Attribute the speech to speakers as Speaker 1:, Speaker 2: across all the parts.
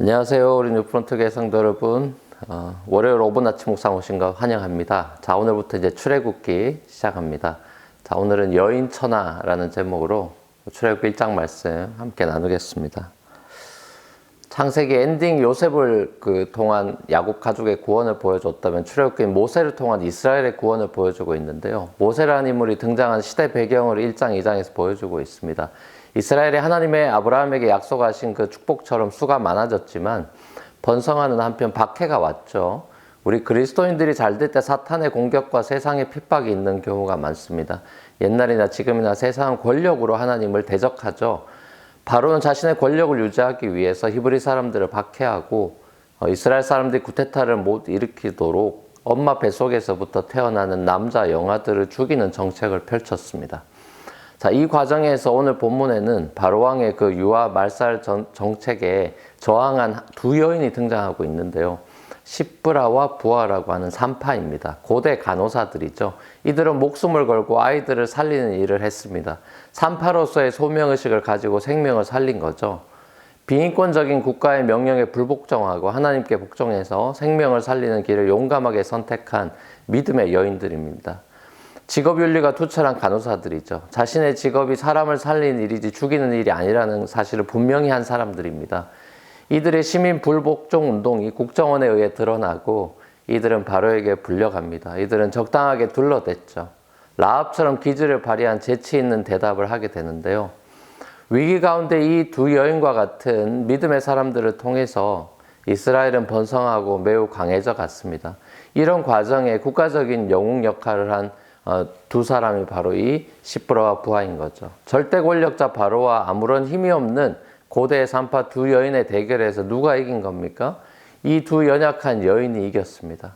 Speaker 1: 안녕하세요. 우리 뉴프런트 성도 여러분. 어, 월요일 오분 아침 묵상 오신 거 환영합니다. 자, 오늘부터 이제 출애굽기 시작합니다. 자, 오늘은 여인 천하라는 제목으로 출애굽기 1장 말씀 함께 나누겠습니다. 창세기 엔딩 요셉을 그 통한 야곱 가족의 구원을 보여줬다면 출애굽기 모세를 통한 이스라엘의 구원을 보여주고 있는데요. 모세라는 인물이 등장한 시대 배경을 1장, 2장에서 보여주고 있습니다. 이스라엘이 하나님의 아브라함에게 약속하신 그 축복처럼 수가 많아졌지만 번성하는 한편 박해가 왔죠. 우리 그리스도인들이 잘 될 때 사탄의 공격과 세상의 핍박이 있는 경우가 많습니다. 옛날이나 지금이나 세상은 권력으로 하나님을 대적하죠. 바로는 자신의 권력을 유지하기 위해서 히브리 사람들을 박해하고 어, 이스라엘 사람들이 구테타를 못 일으키도록 엄마 뱃속에서부터 태어나는 남자 영아들을 죽이는 정책을 펼쳤습니다. 자, 이 과정에서 오늘 본문에는 바로왕의 그 유아 말살 전, 정책에 저항한 두 여인이 등장하고 있는데요. 시브라와 부하라고 하는 산파입니다. 고대 간호사들이죠. 이들은 목숨을 걸고 아이들을 살리는 일을 했습니다. 산파로서의 소명의식을 가지고 생명을 살린 거죠. 비인권적인 국가의 명령에 불복종하고 하나님께 복종해서 생명을 살리는 길을 용감하게 선택한 믿음의 여인들입니다. 직업윤리가 투철한 간호사들이죠. 자신의 직업이 사람을 살리는 일이지 죽이는 일이 아니라는 사실을 분명히 한 사람들입니다. 이들의 시민 불복종 운동이 국정원에 의해 드러나고 이들은 바로에게 불려갑니다. 이들은 적당하게 둘러댔죠. 라합처럼 기질을 발휘한 재치 있는 대답을 하게 되는데요. 위기 가운데 이 두 여인과 같은 믿음의 사람들을 통해서 이스라엘은 번성하고 매우 강해져 갔습니다. 이런 과정에 국가적인 영웅 역할을 한 두 사람이 바로 이 시브라와 부하인 거죠. 절대 권력자 바로와 아무런 힘이 없는 고대 산파 두 여인의 대결에서 누가 이긴 겁니까? 이 두 연약한 여인이 이겼습니다.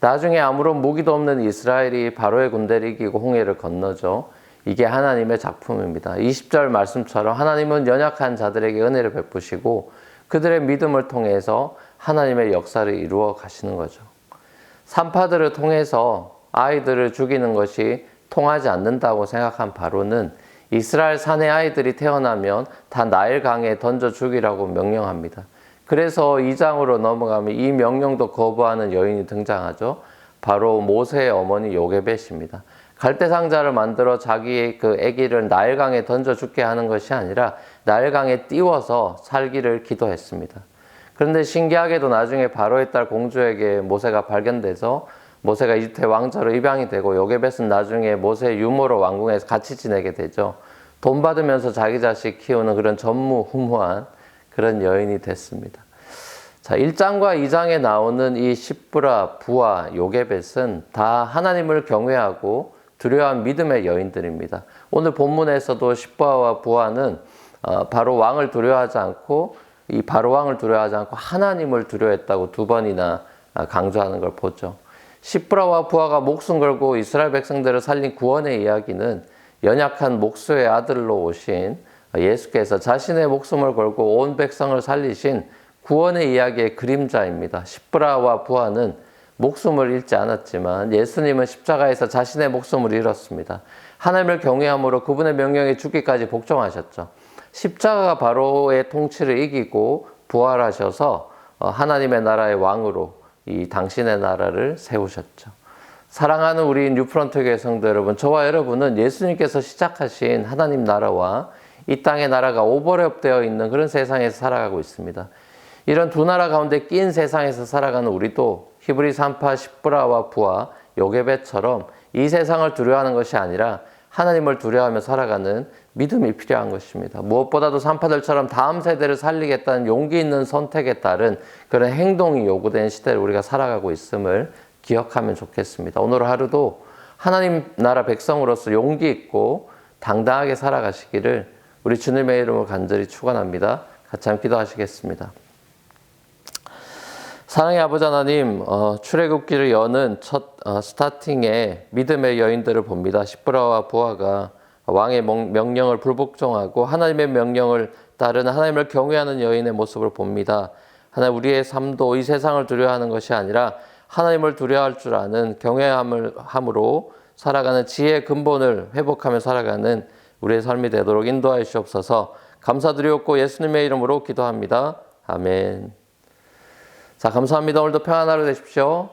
Speaker 1: 나중에 아무런 무기도 없는 이스라엘이 바로의 군대를 이기고 홍해를 건너죠. 이게 하나님의 작품입니다. 20절 말씀처럼 하나님은 연약한 자들에게 은혜를 베푸시고 그들의 믿음을 통해서 하나님의 역사를 이루어 가시는 거죠. 산파들을 통해서 아이들을 죽이는 것이 통하지 않는다고 생각한 바로는 이스라엘 산의 아이들이 태어나면 다 나일 강에 던져 죽이라고 명령합니다. 그래서 2장으로 넘어가면 이 명령도 거부하는 여인이 등장하죠. 바로 모세의 어머니 요게벳입니다. 갈대 상자를 만들어 자기의 그 아기를 나일강에 던져 죽게 하는 것이 아니라 나일강에 띄워서 살기를 기도했습니다. 그런데 신기하게도 나중에 바로의 딸 공주에게 모세가 발견돼서 모세가 이집트 왕자로 입양이 되고 요게벳은 나중에 모세의 유모로 왕궁에서 같이 지내게 되죠. 돈 받으면서 자기 자식 키우는 그런 전무후무한 그런 여인이 됐습니다. 자, 1장과 2장에 나오는 이 시브라, 부와 요게벳은 다 하나님을 경외하고 두려워한 믿음의 여인들입니다. 오늘 본문에서도 시브라와 부하는 어, 바로 왕을 두려워하지 않고 이 바로 왕을 두려워하지 않고 하나님을 두려워했다고 두 번이나 강조하는 걸 보죠. 시브라와 부하가 목숨 걸고 이스라엘 백성들을 살린 구원의 이야기는 연약한 목수의 아들로 오신 예수께서 자신의 목숨을 걸고 온 백성을 살리신 구원의 이야기의 그림자입니다. 시브라와 부하는 목숨을 잃지 않았지만 예수님은 십자가에서 자신의 목숨을 잃었습니다. 하나님을 경외함으로 그분의 명령에 죽기까지 복종하셨죠. 십자가가 바로의 통치를 이기고 부활하셔서 하나님의 나라의 왕으로 이 당신의 나라를 세우셨죠. 사랑하는 우리 뉴프런트 교회 성도 여러분, 저와 여러분은 예수님께서 시작하신 하나님 나라와 이 땅의 나라가 오버랩되어 있는 그런 세상에서 살아가고 있습니다. 이런 두 나라 가운데 낀 세상에서 살아가는 우리도 히브리 산파 시브라와 부하 요게벳처럼 이 세상을 두려워하는 것이 아니라 하나님을 두려워하며 살아가는 믿음이 필요한 것입니다. 무엇보다도 산파들처럼 다음 세대를 살리겠다는 용기 있는 선택에 따른 그런 행동이 요구되는 시대를 우리가 살아가고 있음을 기억하면 좋겠습니다. 오늘 하루도 하나님 나라 백성으로서 용기 있고 당당하게 살아가시기를 우리 주님의 이름으로 간절히 축원합니다. 같이 기도하시겠습니다. 사랑의 아버지 하나님, 어, 출애굽기를 여는 첫 어, 스타팅에 믿음의 여인들을 봅니다. 시브라와 부하가 왕의 명령을 불복종하고 하나님의 명령을 따르는 하나님을 경외하는 여인의 모습을 봅니다. 하나님 우리의 삶도 이 세상을 두려워하는 것이 아니라 하나님을 두려워할 줄 아는 경외함을 함으로 살아가는 지혜의 근본을 회복하며 살아가는 우리의 삶이 되도록 인도하여 주옵소서. 감사드리옵고 예수님의 이름으로 기도합니다. 아멘. 자, 감사합니다. 오늘도 평안한 하루 되십시오.